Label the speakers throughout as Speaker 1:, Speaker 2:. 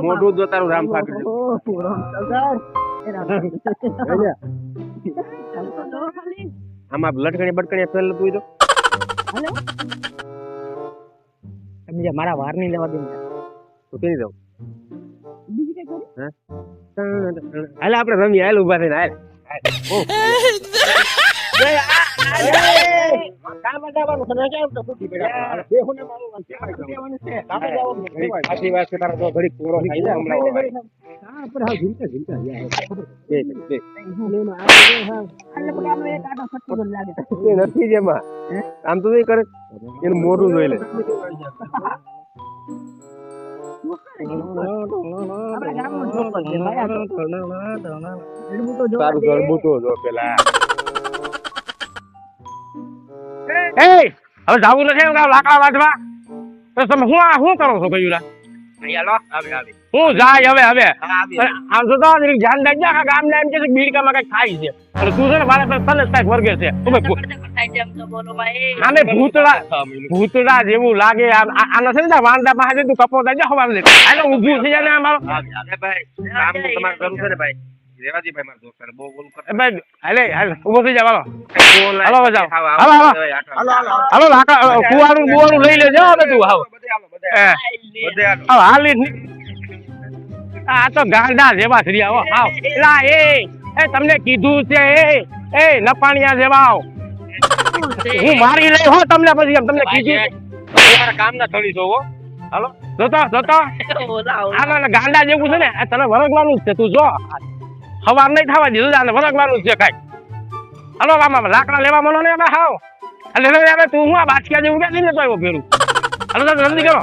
Speaker 1: મોઢું
Speaker 2: જો તારું રામ ફાટું આમાં લટકણી બટકણી ફેલ તું તો
Speaker 3: મારા
Speaker 2: વાર
Speaker 3: નહીં લેવા દે
Speaker 2: તો કઈ દઉં હાલ આપણે રમીએ. હાલ ઊભા થઈને. હાલ. નથી જેમાં આમ તો નહીં કરે એનું મોઢું જોઈ લે
Speaker 1: તારું ગળબું તો
Speaker 2: જો પેલા.
Speaker 4: એ હવે જાવું નથી એમ લાકડા વાંચવા તો તમે શું આ શું કરો છો કયું હું જાય હવે હવે. આમ તો ધ્યાન રાખજે આખા ગામને એમ કે છે બીડકામાં કંઈક થાય છે. અને તું છે ને મારા તને કંઈક વર્ગે છે.
Speaker 1: ભાઈ
Speaker 4: આને ભૂતડા ભૂતડા જેવું લાગે આમ. આ- આને છે ને વાંદા પાસે તું કપો થાય હવા દે આને ઊભું થઈ જાય ને આમ. આમ.
Speaker 2: એ ભાઈ?
Speaker 4: હાલે હાલે ઊભો થઈ જા હાલો.
Speaker 2: હાલો બજાવ હાલો હાલો.
Speaker 4: હાલો લાકડા કુવારું બુવારું લઈ લેજો હવે. તું હાવ એ. હાવ હાલી. આ તો ગાંડા જેવા થયા હો હાવ. એલા એ એ તમને કીધું છે એ એ નપાણિયા જેવા આવ. હું મારી લઈ હો તમને પછી એમ તમને કીધું
Speaker 2: કામ તમારા થળી છો હો.
Speaker 4: હાલો. જોતો જોતો. આના ગાંડા જેવું છે ને તને વરગવાનું જ છે તું જો. હવાર નહીં થવા દીધું આને વરગવાનું છે કાંઈ. હલો, આમાં લાકડા લેવા મનો ને હવે. હાવ એટલે હવે તું હું આ બાચક્યા જેવું કે લઈને આવ્યો ફેરું હલો તો જલ્દી કરો.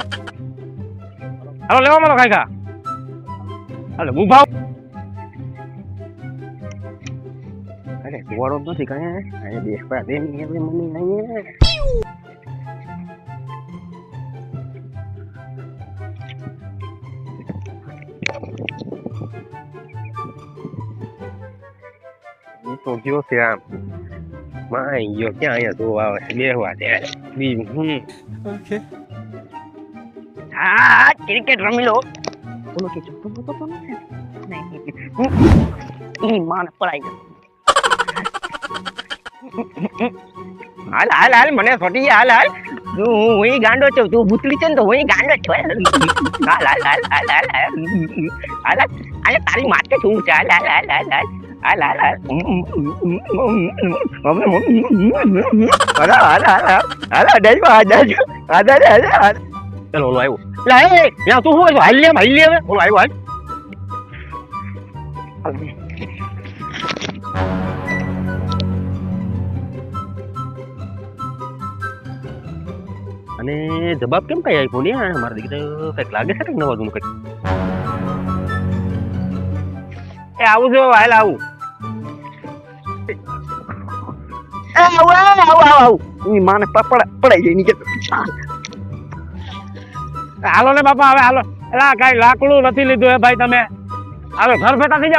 Speaker 4: હલો, લેવા મનો કાંઈ ખા. હાલો ભાવ
Speaker 2: અરે કુવાડો નથી કાંઈ દેશપા દે મને અહીંયા
Speaker 3: તો રમી લો હાલ હાલ હાલ મને છોટી હાલ હાલ હું હું ગાંડો છું તું ભૂતળી છે ને તો હું ગાંડો છું હાલ હાલ હાલ હાલ હાલ હાલ હાલ તારી માથે છું હાલ હાલ હાલ હાલ હાલ હાલ હાલ હાલ હાલ હાલ હાલ હાલ અડાઈ અડાઈ અડાઈ અડાઈ
Speaker 2: ચાલો ઓલો આવ્યો લા એ યા તું હોય હાલ લે હાલ લે હવે હાલ અને જવાબ કેમ કઈ આપ્યો ને મારા દીકરા કંઈક લાગે છે નવા જૂનું કંઈક?
Speaker 4: એ આવું જો હાલ આવું. જાય લીધું ઘર ફેટા થઈ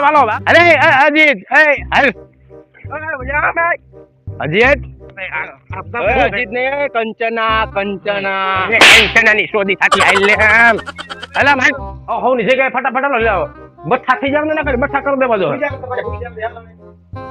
Speaker 4: એ,
Speaker 2: અજીત અજીત ને કંચના કંચના
Speaker 4: શોધી થાકી આઈ
Speaker 2: લે
Speaker 4: અલા જગ્યાએ ફટાફટ લો લે આવો થઈ જાવ ને ના કરી દેવા દો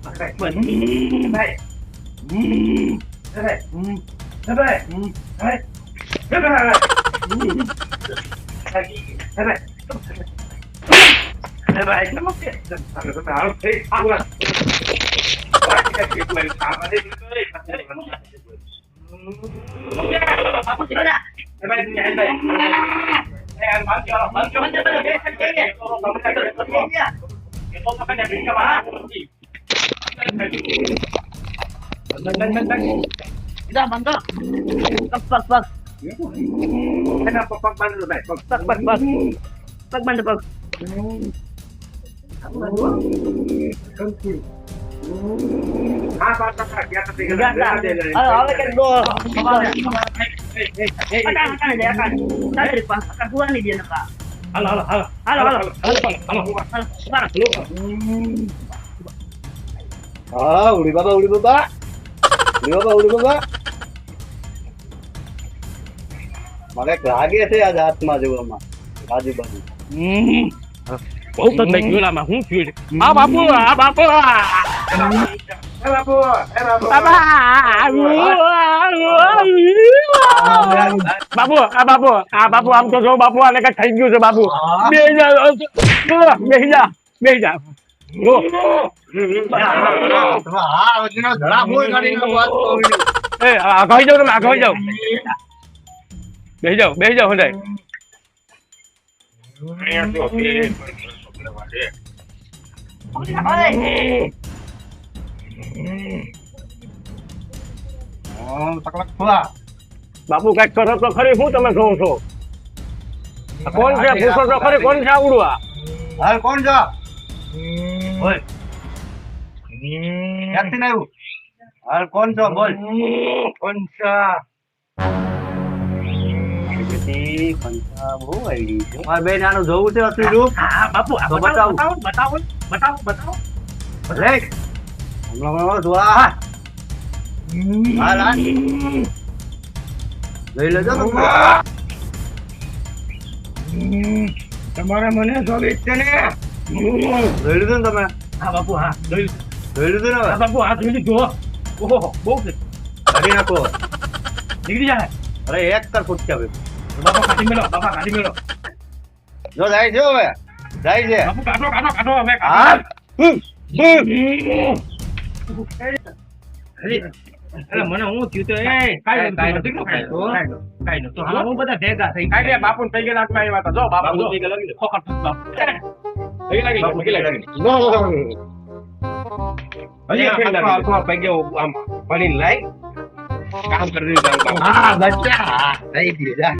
Speaker 2: เหมือนไปไปไป
Speaker 4: ไปไปไปไปไปจะมาเปลี่ใช่ใช่ใช่ใช่ใช่ใช่ใช่าจะเก็บเงินถามอะไรเลยมันจะมันจะไปไหนไปไอ้อันมันจะมันจะมันจะไปไหนไปไหนเน
Speaker 1: ี่ยเ
Speaker 4: ดี๋ยวผมจะไปไหนกันมา Bang, bang, bang, bang.
Speaker 1: Dah, mantap. Bak, bak, bak. Kenapa
Speaker 2: bak ban dulu, Bang?
Speaker 1: Bak, bak, bak. Bak ban bak. Apa
Speaker 2: itu? Kangkul. Ah, bak, bak, bak. Ya, tapi kan. Ayo, ayo,
Speaker 1: kan gol.
Speaker 4: Makan,
Speaker 1: makan aja, kan. Tadi di pas, kasuan nih dia, Pak.
Speaker 4: Halo, halo, halo. Halo, halo. Halo, halo. Halo,
Speaker 1: halo.
Speaker 4: Halo,
Speaker 5: halo. હા ઉડી બાબા ઉડી બાબા ઉડી બાબા ઉડી બાબા મને લાગે છે આજ હાથમાં જેવું આમાં આજુબાજુ.
Speaker 4: બહુ તો થઈ ગયું આમાં હું છે? આ બાપુ આ બાપુ બાપુ આ બાપુ આ બાપુ આમ તો જો બાપુ આને કઈ થઈ ગયું છે બાપુ
Speaker 5: બે
Speaker 4: જા બે જા બે જા એ આ કહી જાવ તમે આ કહી જાવ બેસી જાવ બેસી જાવ હંધાય
Speaker 5: હા તકલક ખોલા
Speaker 4: બાપુ કંઈક કરો તો ખરી શું તમે કહો છો.
Speaker 5: કોણ છે? પૂછો તો ખરી કોણ છે
Speaker 4: આવડું આ
Speaker 5: હાલ કોણ છો? ક્યાંથી આવ્યું હાલ કોણ છો? બોલ.
Speaker 4: કોણ છો?
Speaker 5: બેન આનું જોવું છે અસલી રૂપ?
Speaker 4: હા બાપુ બતાવો બતાવો. બતાવો બતાવો
Speaker 5: હમણાં જોવા લઈ લેજો તમે.
Speaker 4: તમારે મને સોગેટ છે ને.
Speaker 5: લઈ લીધું ને તમે?
Speaker 4: હા બાપુ હા લઈ લીધું.
Speaker 5: ને હા હવે
Speaker 4: બાપુ આ જોઈ જો ઓહો બહુ છે
Speaker 5: કાઢી નાખો
Speaker 4: નીકળી જાય
Speaker 5: અરે એક કર ફૂટક્યા ભાઈ
Speaker 4: બાપા કાઢી મેલો બાપા કાઢી મેલો
Speaker 5: જો જાય છે હવે જાય છે
Speaker 4: બાપુ કાઢો કાઢો કાઢો હવે હા
Speaker 2: અરે મને હું થયું તો એ કાઈ કાઈ નતું હાલો હું બધા ભેગા થઈ કાઈ
Speaker 4: બાપુ ને પૈગે લાગવા આવ્યા હતા જો બાપુ જો
Speaker 2: પૈગે લાગી
Speaker 4: ખોખર બાપુ પૈગે લાગી પૈગે લાગી
Speaker 2: ભણીને લાઈ કામ કરી દીધું
Speaker 5: હા બચ્ચા થઈ ગયું